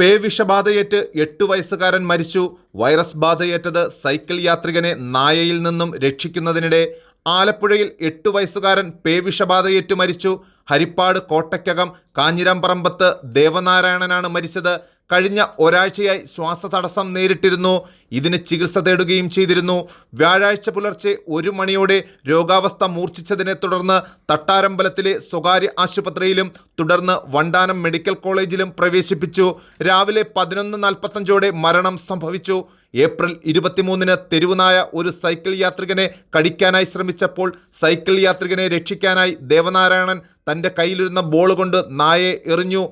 പേ വിഷബാധയേറ്റ് എട്ട് വയസ്സുകാരൻ മരിച്ചു. വൈറസ് ബാധയേറ്റത് സൈക്കിൾ യാത്രികനെ നായയിൽ നിന്നും രക്ഷിക്കുന്നതിനിടെ ആലപ്പുഴയിൽ എട്ട് വയസ്സുകാരൻ പേ വിഷബാധയേറ്റു മരിച്ചു. ഹരിപ്പാട് കോട്ടയ്ക്കകം കാഞ്ഞിരംപറമ്പത്ത് ദേവനാരായണനാണ് മരിച്ചത്. കഴിഞ്ഞ ഒരാഴ്ചയായി ശ്വാസതടസ്സം നേരിട്ടിരുന്നു. ഇതിന് ചികിത്സ തേടുകയും ചെയ്തിരുന്നു. വ്യാഴാഴ്ച പുലർച്ചെ ഒരു മണിയോടെ രോഗാവസ്ഥ മൂർച്ഛിച്ചതിനെ തുടർന്ന് തട്ടാരമ്പലത്തിലെ സ്വകാര്യ ആശുപത്രിയിലും തുടർന്ന് വണ്ടാനം മെഡിക്കൽ കോളേജിലും പ്രവേശിപ്പിച്ചു. രാവിലെ പതിനൊന്ന് നാൽപ്പത്തഞ്ചോടെ മരണം സംഭവിച്ചു. ഏപ്രിൽ ഇരുപത്തിമൂന്നിന് തെരുവുനായ ഒരു സൈക്കിൾ യാത്രികനെ കടിക്കാനായി ശ്രമിച്ചപ്പോൾ സൈക്കിൾ യാത്രികനെ രക്ഷിക്കാനായി ദേവനാരായണൻ തന്റെ കയ്യിലിരുന്ന ബോൾ കൊണ്ട് നായയെ എറിഞ്ഞു.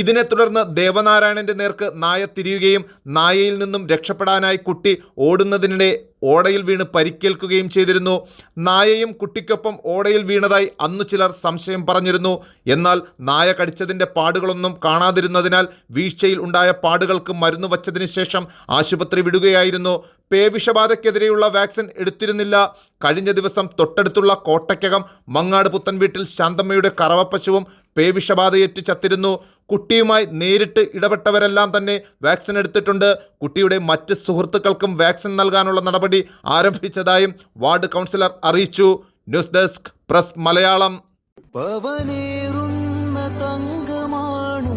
ഇതിനെ തുടർന്ന് ദേവനാരായണന്റെ നേർക്ക് നായ തിരിയുകയും നായയിൽ നിന്നും രക്ഷപ്പെടാനായി കുട്ടി ഓടുന്നതിനിടെ ഓടയിൽ വീണ് പരിക്കേൽക്കുകയും ചെയ്തിരുന്നു. നായയും കുട്ടിക്കൊപ്പം ഓടയിൽ വീണതായി അന്നു ചിലർ സംശയം പറഞ്ഞിരുന്നു. എന്നാൽ നായ കടിച്ചതിന്റെ പാടുകളൊന്നും കാണാതിരുന്നതിനാൽ വീഴ്ചയിൽ ഉണ്ടായ പാടുകൾക്ക് മരുന്ന് വച്ചതിന് ശേഷം ആശുപത്രി വിടുകയായിരുന്നു. പേവിഷബാധയ്ക്കെതിരെയുള്ള വാക്സിൻ എടുത്തിരുന്നില്ല. കഴിഞ്ഞ ദിവസം തൊട്ടടുത്തുള്ള കോട്ടയ്ക്കകം മങ്ങാട് പുത്തൻ വീട്ടിൽ ശാന്തമ്മയുടെ കറവപ്പശുവും പേ വിഷബാധയേറ്റ് ചത്തിരുന്നു. കുട്ടിയുമായി നേരിട്ട് ഇടപെട്ടവരെല്ലാം തന്നെ വാക്സിൻ എടുത്തിട്ടുണ്ട്. കുട്ടിയുടെ മറ്റ് സുഹൃത്തുക്കൾക്കും വാക്സിൻ നൽകാനുള്ള നടപടി ആരംഭിച്ചതായും വാർഡ് കൗൺസിലർ അറിയിച്ചു. News desk press Malayalam. thank തങ്കമാണു